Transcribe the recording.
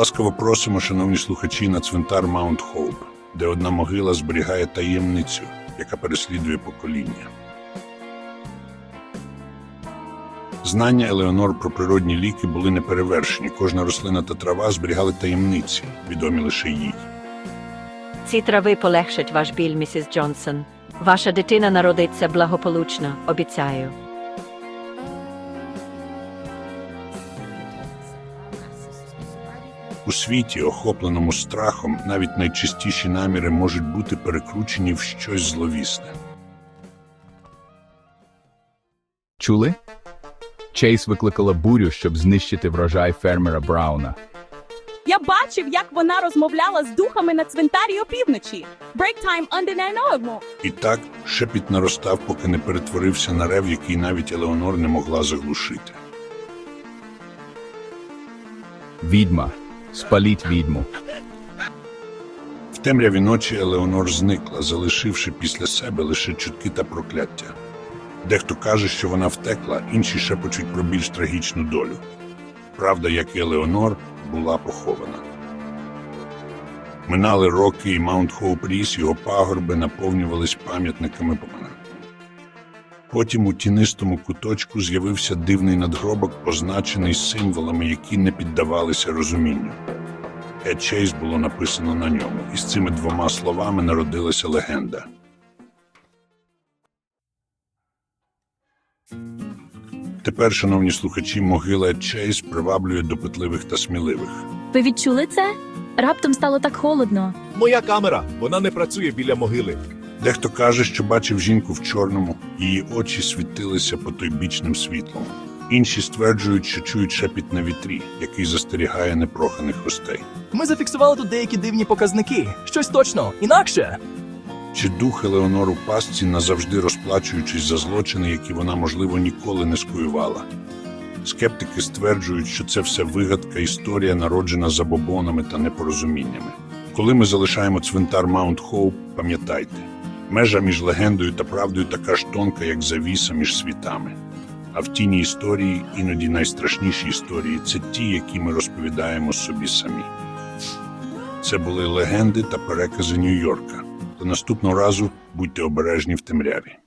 Ласкаво просимо, шановні слухачі, на цвинтар Маунт Хоуп, де одна могила зберігає таємницю, яка переслідує покоління. Знання Елеонор про природні ліки були неперевершені. Кожна рослина та трава зберігали таємниці, відомі лише їй. Ці трави полегшать ваш біль, місіс Джонсон. Ваша дитина народиться благополучно, обіцяю. У світі, охопленому страхом, навіть найчистіші наміри можуть бути перекручені в щось зловісне. Чули? Чейз викликала бурю, щоб знищити врожай фермера Брауна. Я бачив, як вона розмовляла з духами на цвинтарі опівночі. Break time under. І так шепіт наростав, поки не перетворився на рев, який навіть Елеонор не могла заглушити. Відьма. Спаліть відьму. В темряві ночі Елеонор зникла, залишивши після себе лише чутки та прокляття. Дехто каже, що вона втекла, інші шепочуть про більш трагічну долю. Правда, як і Елеонор, була похована. Минали роки, і Маунт Хоуп ріс, його пагорби наповнювались пам'ятниками помина. Потім у тінистому куточку з'явився дивний надгробок, позначений символами, які не піддавалися розумінню. Е Чейз було написано на ньому, і з цими двома словами народилася легенда. Тепер, шановні слухачі, могила Чейз приваблює допитливих та сміливих. Ви відчули це? Раптом стало так холодно. Моя камера, вона не працює біля могили. Дехто каже, що бачив жінку в чорному, її очі світилися потойбічним світлом. Інші стверджують, що чують шепіт на вітрі, який застерігає непроханих гостей. Ми зафіксували тут деякі дивні показники. Щось точно, інакше. Чи дух Елеонор у пастці назавжди розплачуючись за злочини, які вона, можливо, ніколи не скоювала. Скептики стверджують, що це все вигадка історія, народжена забобонами та непорозуміннями. Коли ми залишаємо цвинтар Маунт Хоуп, пам'ятайте, межа між легендою та правдою така ж тонка, як завіса між світами. А в тіні історії, іноді найстрашніші історії, це ті, які ми розповідаємо собі самі. Це були легенди та перекази Нью-Йорка. До наступного разу будьте обережні в темряві.